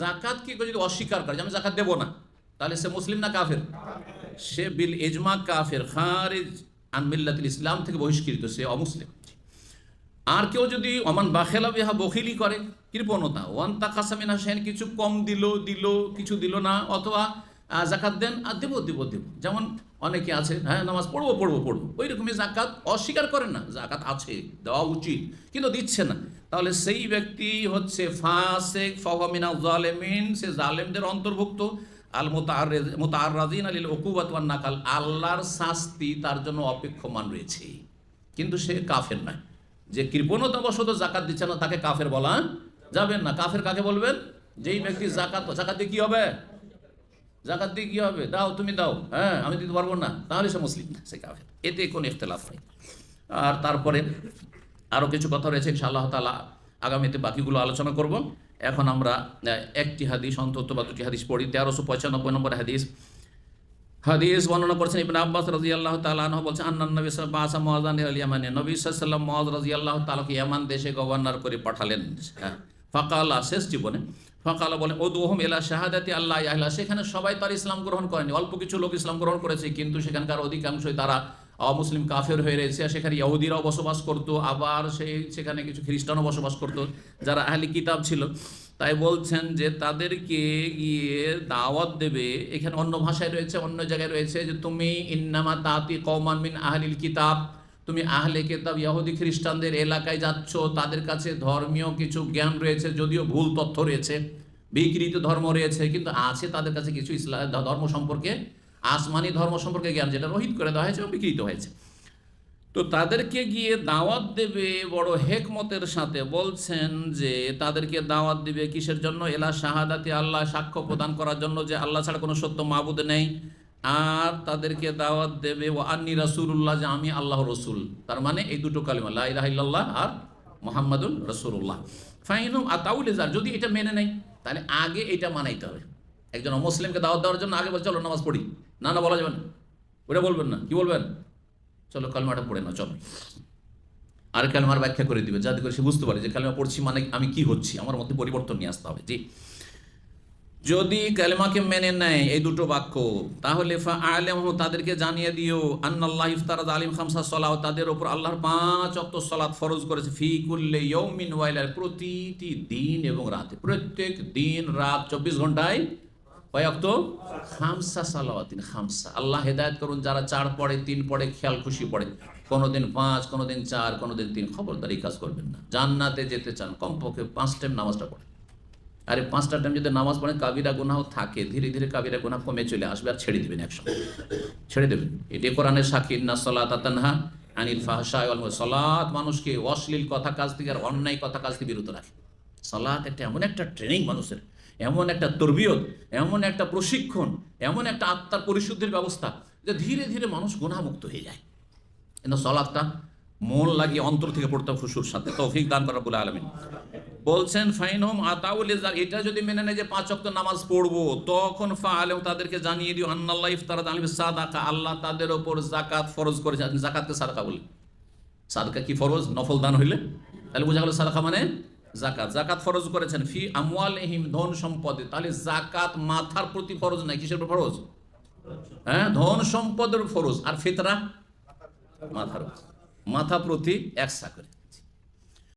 জাকাতকে কি যদি অস্বীকার করে? আমি জাকাত দেবো না, তাহলে সে মুসলিম না কাফের? সে বিল এজমা কাফের, খারিজ আনমিল্লাতিল ইসলাম থেকে বহিষ্কৃত, সে অমুসলিম। আর কেউ যদি অমান বাখেলা বিহা বখিলি করে, কৃপণতা, ওয়ান তাকাসামিনা সেন কিছু কম দিল দিল, কিছু দিল না, অথবা জাকাত দেন, আর দেবো দেবো দেবো। যেমন অনেকে আছে হ্যাঁ নামাজ পড়ব পড়ব পড়ব। ওই রকমই জাকাত অস্বীকার করেন না। জাকাত আছে, দেওয়া উচিত, কিন্তু দিচ্ছে না। তাহলে সেই ব্যক্তি হচ্ছে ফাসেক ফহমিনা জালেমিন, সে জালেমদের অন্তর্ভুক্ত। আল মোতার রাজিন আলিল ওকুবাত নাকাল। আল্লাহর শাস্তি তার জন্য অপেক্ষমান রয়েছে। কিন্তু সে কাফের নয়। যে কৃপণতাবশত জাকাত দিচ্ছে না, তাকে কাফের বলা যাবেন না। কাফের কাকে বলবেন? যেই ব্যক্তি জাকাত জাকাত কি হবে? জাকাত দিয়ে কি হবে? দাও, তুমি দাও। হ্যাঁ আমি দিতে পারব না। তাহলে সে মুসলিম না সে কাফের। এতে কোনো ইখতলাফ নেই। আর তারপরে আরও কিছু কথা রয়েছে, ইনশাআল্লাহ তালা আগামীতে বাকিগুলো আলোচনা করব। এখন আমরা একটি হাদিস, অন্তত বা দুটি হাদিস পড়ি। তেরোশো পঁচানব্বই নম্বর হাদিস। হাদিস বর্ণনা করছেন ইবনে আব্বাস রাদিয়াল্লাহু তাআলা আনহু। বলছেন আন্নান নবী মুআযান ইলা ইয়ামানে নবী আলাইহি ওয়াসাল্লাম মুআয রাদিয়াল্লাহু তাআলাকে ইয়ামান দেশে গভর্নর করে পাঠালেন। হ্যাঁ। ফাকালা, শেষ জীবনে। ফাকালা বলে ওদুহুম এলা শাহাদাতি আল্লাহ ইলাহা সেখানে সবাই তার ইসলাম গ্রহণ করেনি। অল্প কিছু লোক ইসলাম গ্রহণ করেছে, কিন্তু সেখানকার অধিকাংশই তারা অমুসলিম কাফের হয়ে রয়েছে। সেখানে ইহুদিরাও বসবাস করতো, আবার সেই, সেখানে কিছু খ্রিস্টানও বসবাস করতো, যারা আহলি কিতাব ছিল। তাই বলছেন যে, তাদেরকে গিয়ে দাওয়াত দেবে। এখানে অন্য ভাষায় রয়েছে, অন্য জায়গায় রয়েছে যে, তুমি ইন্নামা তাতি কৌমান মিন আহলিল কিতাব। তুমি আহলে কিতাব, ইহুদি খ্রিস্টানদের এলাকায় যাচ্ছ, তাদের কাছে ধর্মীয় কিছু জ্ঞান রয়েছে, যদিও ভুল তথ্য রয়েছে, বিকৃত ধর্ম রয়েছে, কিন্তু আছে তাদের কাছে কিছু ইসলাম ধর্ম সম্পর্কে, আসমানি ধর্ম সম্পর্কে জ্ঞান, যেটা রহিত করে দেওয়া হয়েছে এবং বিকৃত হয়েছে। তো তাদেরকে গিয়ে দাওয়াত দেবে বড় হেকমতের সাথে, বলছেন যে তাদেরকে দাওয়াত দিবে কিসের জন্য? এলা শাহাদাতি আল্লাহ, সাক্ষ্য প্রদান করার জন্য যে আল্লাহ ছাড়া কোনো সত্য মাবুদ নেই। আর তাদেরকে দাওয়াত দেবে, ও আন্নি রাসুল্লাহ যে আমি আল্লাহ রসুল। তার মানে এই দুটো কালিমা, লা ইলাহা ইল্লাল্লাহ আর মোহাম্মদুল রসুল্লাহ ফাইনুম আতাউল ইজার যদি এটা মেনে নেয়, তাহলে আগে এটা মানাইতে হবে। একজন মুসলিমকে দাওয়াত দেওয়ার জন্য আগে বলে, চলো নামাজ পড়ি। না না, বলা যাবে না। ওটা বলবেন না। কি বলবেন? চলো কালমাটা পড়ে না চলো। আর কালমার ব্যাখ্যা করে দিবে যাতে করে সে বুঝতে পারে যে কালমা পড়ছি মানে আমি কি হচ্ছি। আমার মধ্যে পরিবর্তন নিয়ে আসতে হবে। জি। যদি কালেমাকে মেনে নেয় এই দুটো বাক্য, তাহলে আলেম তাদেরকে জানিয়ে দিও, আন্নাল্লাহ ইফতারাদ আলিম খামসা সলাহ তাদের ওপর আল্লাহর পাঁচ অক্ত সলাৎ ফরজ করেছে, ফি কুল্লে ইয়ৌমিন ওয়াইলার প্রতিটি দিন এবং রাতে। প্রত্যেক দিন রাত চব্বিশ ঘন্টায় কয়েক তো খামসা সালাওয়াতিন, খামসা। আল্লাহ হেদায়ত করুন, যারা চার পড়ে, তিন পড়ে, খেয়াল খুশি পড়ে। কোনোদিন পাঁচ, কোনোদিন চার, কোনোদিন তিন। খবরদারি কাজ করবেন না। জান্নাতে যেতে চান, কমপক্ষে পাঁচ টাইম নামাজটা পড়ে আরে পাঁচটা টাইম যদি নামাজ পড়েন, কাবিরা গুনাহ থাকে। ধীরে ধীরে কাবিরা গুনাহ কমে চলে আসবে, আর ছেড়ে দিবেন একসময় ছেড়ে দেবেন। এটি কোরআনের সাক্ষী না সলাত আনিল মুনকার। সলাত মানুষকে অশ্লীল কথা কাজ থেকে আর অন্যায় কথা কাজ থেকে বিরত রাখে। সলাত একটা এমন একটা ট্রেনিং মানুষের, এমন একটা তরবিয়ত, এমন একটা প্রশিক্ষণ, এমন একটা আত্মার পরিশুদ্ধির ব্যবস্থা যে ধীরে ধীরে মানুষ গুণামুক্ত হয়ে যায়। কিন্তু সলাদটা মন লাগিয়ে অন্তর থেকে পড়তে খুশুর সাথে। তৌফিক দান করা বলে আলমিন। বলছেন, ফাইন হোম আতাউল ইজার এটা যদি মেনে নেয় যে পাঁচ অক্ত নামাজ পড়ব, তখন ফা আলেম তাদেরকে জানিয়ে দিও আন্নাল্লাহ ইফতারাত আলিম সাদাকা। আল্লাহ তাদের ওপর জাকাত ফরজ করেছে। জাকাতকে সাদাকা বলে। সাদকা কি ফরজ? নফল দান হইলে? তাহলে বোঝা গেল সাদাকা মানে জাকাত জাকাত ফরজ করেছেন। ফি আমওয়ালিহিম ধন সম্পদে। তাহলে জাকাত মাথার প্রতি ফরজ নাই, কিসের ফরজ? হ্যাঁ ধন সম্পদের ফরজ। আর ফিতরা? মাথার মাথা প্রতি একসা করে।